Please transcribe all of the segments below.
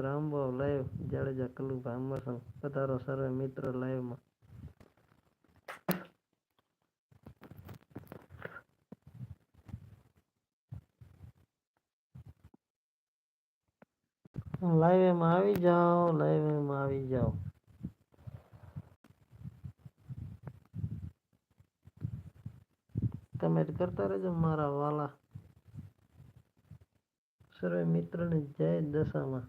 પ્રમુખ લાઈવ જાડેજા કલ્લુ ભામરસન પધારો સર્વે મિત્રો લાઈવમાં લાઈવ એમાં આવી જાઓ લાઈવ એમાં આવી જાઓ કમેન્ટ કરતા રહેજો મારા વાલા સર્વે મિત્રોને જય દશામાં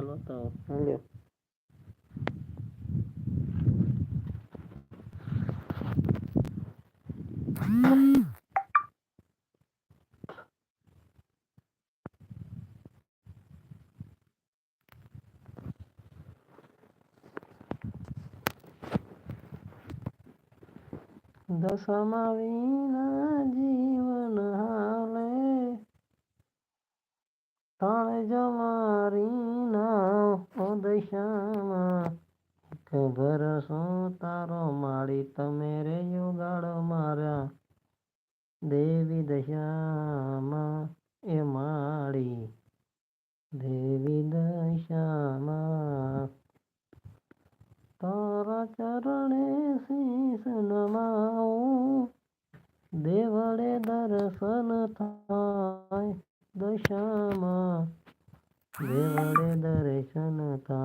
no tao. Ano? چوٹی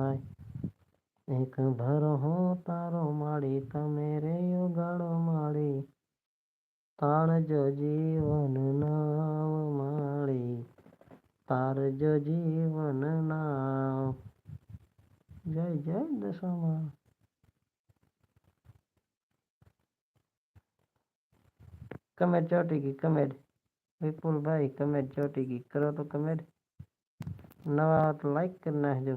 کیم بل بھائی کمی چوٹی کی کرو تو نو تو لائک کر ناجو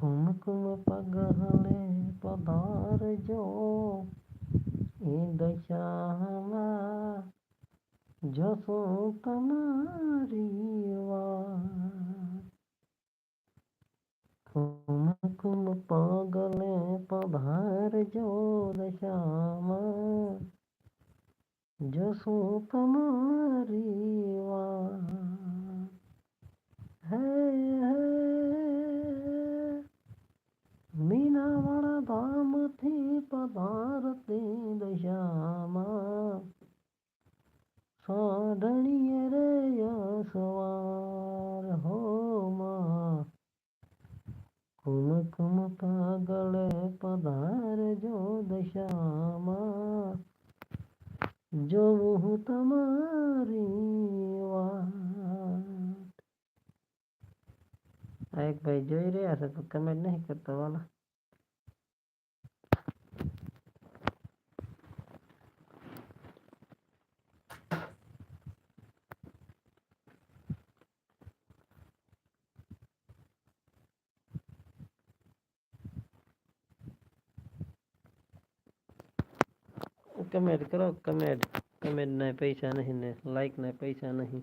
خمکم پگلیں پدھار جو دشام جسوں تموا خم کم پگلیں پھار جو دشام جسوں تموا ہے ہے કમેન્ટ કરો કમેન્ટ કમેન્ટ ના પૈસા નહીં ને લાઈક ના પૈસા નહીં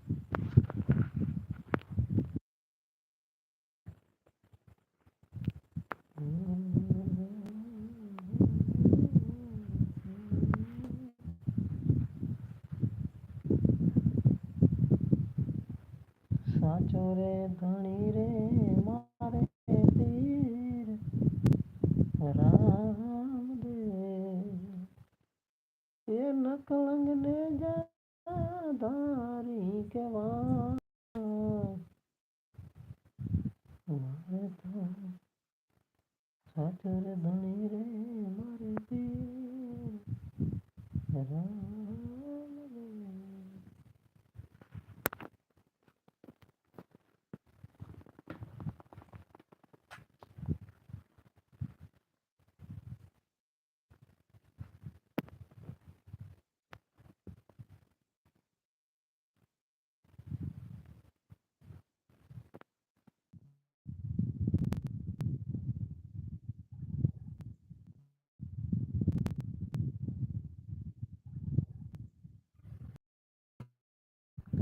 God.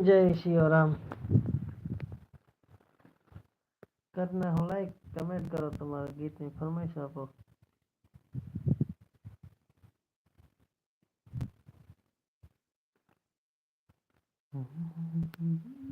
જય શ્રી રામ કરના હો લાઈક કમેન્ટ કરો તમારા ગીત ની ફરમાઈશ આપો Mm-hmm.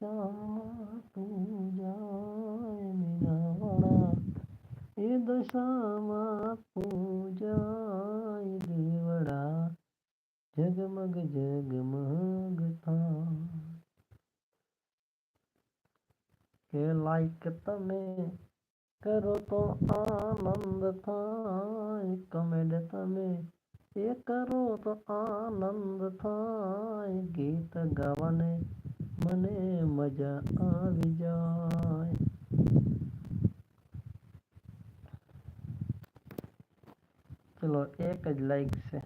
شام مات ج بڑا یہ دش موجا دے بڑا جگ مگ جگ مگ تھا لائک تمہیں کرو تو آنند تھا کمینٹ تمہیں یہ کرو تو آنند تھا گیت گا من مزا آئی جائے چلو ایک جائک سے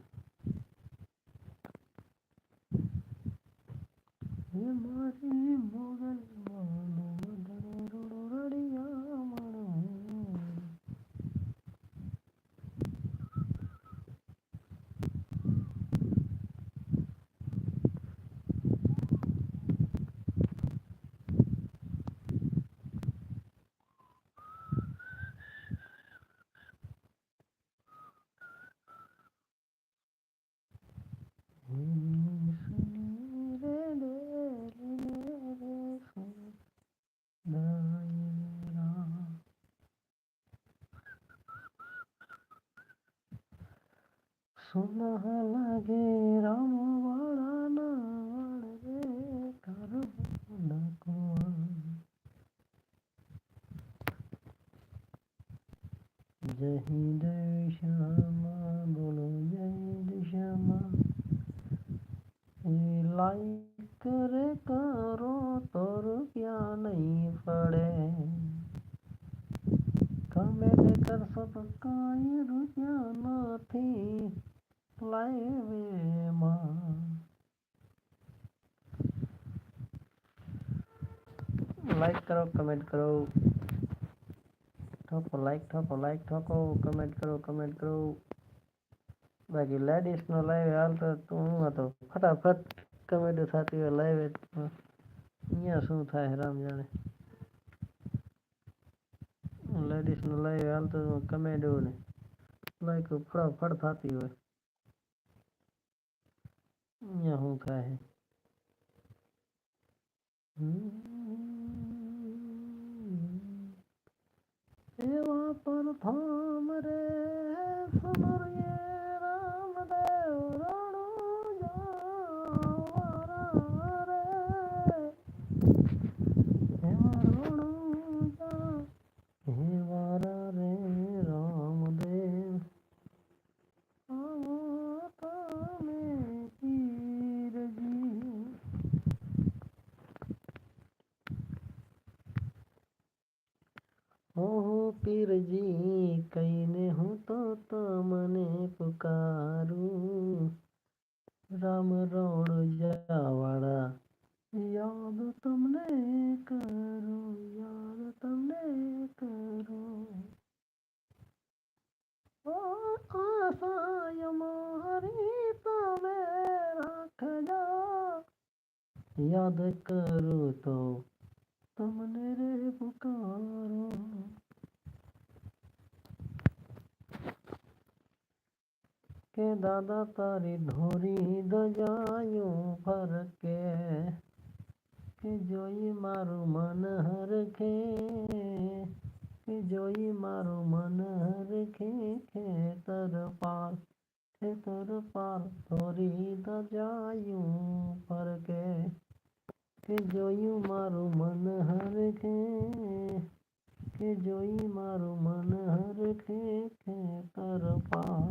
سن لگے رام بڑا جہ دشما بولو جہاں لائک کر کرو تو رک کیا نہیں پڑے کمنٹ کر سب کا ہی رکا نہ تھی لائک کروٹ کروپ لائک ٹھوپ لائک ٹھپ کمٹ کرو کمٹ کرو باقی لےڈیس نائو ہل تو فٹافٹ کمٹ لائیو اہم رمضان لےڈیس ن لائی ہل تو کمٹ فٹاف یہاں کا ہے وہاں پر تھا પુકારું રામ રોડ જવાળા યાદ તમને કરું યાદ તમને કરું ઓ આસાય મારી તમે રાખજા યાદ કરું તો તમને રે પુકારું کہ دادا تاری دھوری دا جائیوں فر کے کہ جو مارو من ہر کہ جو مارو من ہر کہ کھیتر پار کہ تر پار دھوری دا جائیوں فر کے کہ جو مارو من ہر کہ کے جو مارو من ہر کہ کھیتر پار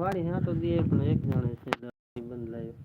વાળી હાટો દે પણ એક જણે છે બંધ લાવ્યો